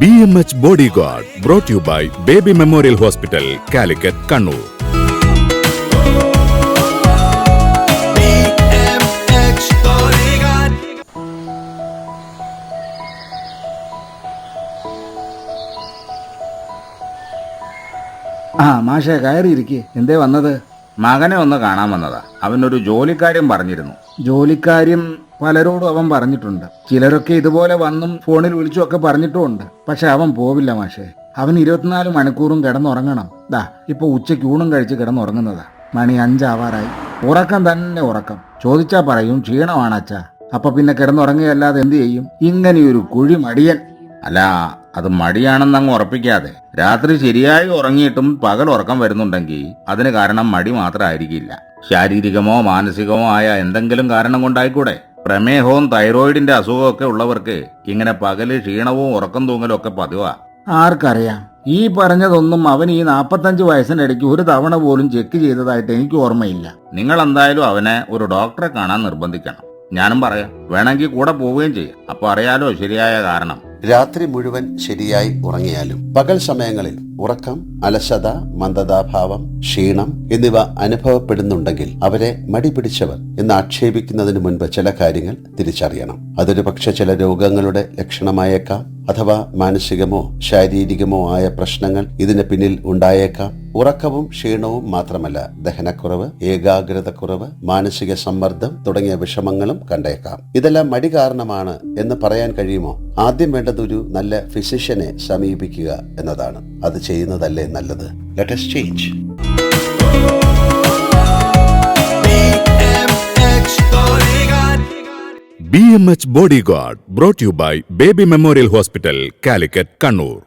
B M H bodyguard brought you by baby memorial hospital Calicut Kannur. ആ മാഷെ കയറിയിരിക്കെ. എന്തേ വന്നത്? മകനെ ഒന്ന് കാണാൻ വന്നതാ. അവനൊരു ജോലിക്കാര്യം പറഞ്ഞിരുന്നു. ജോലിക്കാര്യം പലരോടും അവൻ പറഞ്ഞിട്ടുണ്ട്. ചിലരൊക്കെ ഇതുപോലെ വന്നും ഫോണിൽ വിളിച്ചും ഒക്കെ പറഞ്ഞിട്ടുമുണ്ട്. പക്ഷെ അവൻ പോവില്ല മാഷെ. അവൻ ഇരുപത്തിനാല് മണിക്കൂറും കിടന്നുറങ്ങണം. ദാ ഇപ്പൊ ഉച്ചയ്ക്ക് ഊണും കഴിച്ച് കിടന്നുറങ്ങുന്നതാ. മണി അഞ്ചാവാറായി. ഉറക്കം തന്നെ ഉറക്കം. ചോദിച്ചാ പറയും ക്ഷീണമാണ് അച്ഛാ. അപ്പൊ പിന്നെ കിടന്നുറങ്ങുകയല്ലാതെ എന്ത് ചെയ്യും? ഇങ്ങനെയൊരു കുഴി മടിയൻ അല്ല അത് മടിയാണെന്ന് അങ്ങ് ഉറപ്പിക്കാതെ. രാത്രി ശരിയായി ഉറങ്ങിയിട്ടും പകൽ ഉറക്കം വരുന്നുണ്ടെങ്കിൽ അതിന് കാരണം മടി മാത്രമായിരിക്കില്ല ശാരീരികമോ മാനസികമോ ആയ എന്തെങ്കിലും കാരണം കൊണ്ടായിക്കൂടെ? പ്രമേഹവും തൈറോയിഡിന്റെ അസുഖമൊക്കെ ഉള്ളവർക്ക് ഇങ്ങനെ പകൽ ക്ഷീണവും ഉറക്കം തൂങ്ങലും ഒക്കെ പതിവാ. ആർക്കറിയാം? ഈ പറഞ്ഞതൊന്നും അവൻ ഈ നാപ്പത്തഞ്ച് വയസ്സിനിടയ്ക്ക് ഒരു തവണ പോലും ചെക്ക് ചെയ്തതായിട്ട് എനിക്ക് ഓർമ്മയില്ല. നിങ്ങൾ എന്തായാലും അവനെ ഒരു ഡോക്ടറെ കാണാൻ നിർബന്ധിക്കണം. ഞാനും പറയാം വേണമെങ്കിൽ കൂടെ പോവുകയും ചെയ്യാം. അപ്പൊ അറിയാലോ ശരിയായ കാരണം. രാത്രി മുഴുവൻ ശരിയായി ഉറങ്ങിയാലും പകൽ സമയങ്ങളിൽ ഉറക്കം അലശത മന്ദതാഭാവം ക്ഷീണം എന്നിവ അനുഭവപ്പെടുന്നുണ്ടെങ്കിൽ അവരെ മടി പിടിച്ചവർ എന്ന് ആക്ഷേപിക്കുന്നതിന് മുൻപ് ചില കാര്യങ്ങൾ തിരിച്ചറിയണം. അതൊരു പക്ഷെ ചില രോഗങ്ങളുടെ ലക്ഷണമായേക്കാം അഥവാ മാനസികമോ ശാരീരികമോ ആയ പ്രശ്നങ്ങൾ ഇതിന് പിന്നിൽ ഉണ്ടായേക്കാം. ഉറക്കവും ക്ഷീണവും മാത്രമല്ല ദഹനക്കുറവ് ഏകാഗ്രതക്കുറവ് മാനസിക സമ്മർദ്ദം തുടങ്ങിയ വിഷമങ്ങളും കണ്ടേക്കാം. ഇതെല്ലാം മടി കാരണമാണ് എന്ന് പറയാൻ കഴിയുമോ? ആദ്യം വേണ്ടത് ഒരു നല്ല ഫിസിഷ്യനെ സമീപിക്കുക എന്നതാണ്. അത് ചെയ്യുന്നതല്ലേ നല്ലത് let's change. B M H bodyguard brought you by baby memorial hospital Calicut Kannur